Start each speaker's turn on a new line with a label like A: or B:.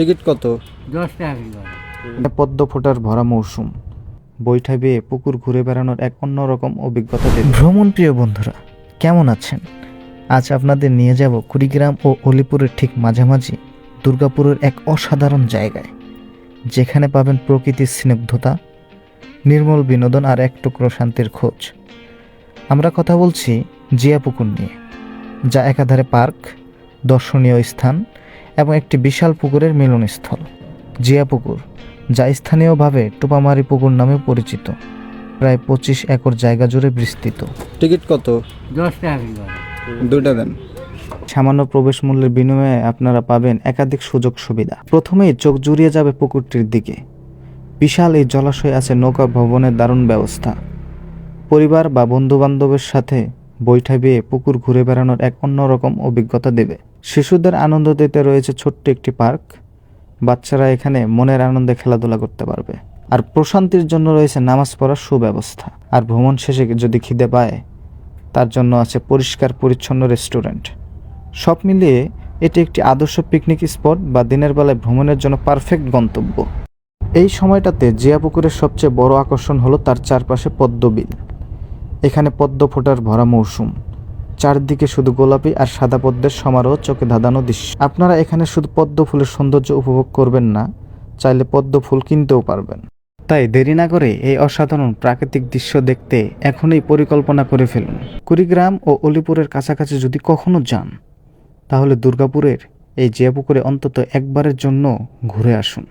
A: Ticket কত?
B: দশ টাকা
C: পদ্ম ফোটার ভরা মৌসুম। বৈঠা বেয়ে পুকুর ঘুরে বেড়ানোর এক অন্যরকম অভিজ্ঞতা ভ্রমণ প্রিয় বন্ধুরা কেমন আছেন? আজ আপনাদের নিয়ে যাব কুড়িগ্রাম ও অলিপুরের ঠিক মাঝামাঝি দুর্গাপুরের এক অসাধারণ জায়গায় যেখানে পাবেন প্রকৃতির স্নিগ্ধতা নির্মল বিনোদন আর এক টুকরো শান্তির খোঁজ। আমরা কথা বলছি জিয়া পুকুর নিয়ে যা একাধারে পার্ক দর্শনীয় স্থান এবং একটি বিশাল পুকুরের মিলনস্থল জিয়া পুকুর যা স্থানীয়ভাবে টোপামারি পুকুর নামে পরিচিত প্রায় পঁচিশ একর জায়গা জুড়ে বিস্তৃত।
A: টিকিট কত?
B: দশ টাকা
A: দুইটা দেন।
C: সামান্য প্রবেশ মূল্যের বিনিময়ে আপনারা পাবেন একাধিক সুযোগ সুবিধা। প্রথমেই চোখ জুড়িয়ে যাবে পুকুরটির দিকে। বিশাল এই জলাশয়ে আছে নৌকা ভবনের দারুণ ব্যবস্থা। পরিবার বা বন্ধু বান্ধবের সাথে বৈঠা বেয়ে পুকুর ঘুরে বেড়ানোর এক অন্যরকম অভিজ্ঞতা দেবে। শিশুদের আনন্দ দিতে রয়েছে ছোট্ট একটি পার্ক। বাচ্চারা এখানে মনের আনন্দে খেলাধুলা করতে পারবে। আর প্রশান্তির জন্য রয়েছে নামাজ পড়ার সুব্যবস্থা। আর ভ্রমণ শেষে যদি খিদে পায়, তার জন্য আছে পরিষ্কার পরিচ্ছন্ন রেস্টুরেন্ট। সব মিলিয়ে এটি একটি আদর্শ পিকনিক স্পট বা দিনের বেলায় ভ্রমণের জন্য পারফেক্ট গন্তব্য। এই সময়টাতে জিয়াপুকুরের সবচেয়ে বড় আকর্ষণ হলো তার চারপাশে পদ্মবিল। এখানে পদ্ম ফোটার ভরা মৌসুম। চারদিকে শুধু গোলাপি আর সাদা পদ্মের সমারোহ, চোখে ধাঁধানো দৃশ্য। আপনারা এখানে শুধু পদ্ম ফুলের সৌন্দর্য উপভোগ করবেন না, চাইলে পদ্ম ফুল কিনতেও পারবেন। তাই দেরি না করে এই অসাধারণ প্রাকৃতিক দৃশ্য দেখতে এখনই পরিকল্পনা করে ফেলুন। কুড়িগ্রাম ও অলিপুরের কাছাকাছি যদি কখনো যান, তাহলে দুর্গাপুরের এই জিয়াপুকুরে অন্তত একবারের জন্য ঘুরে আসুন।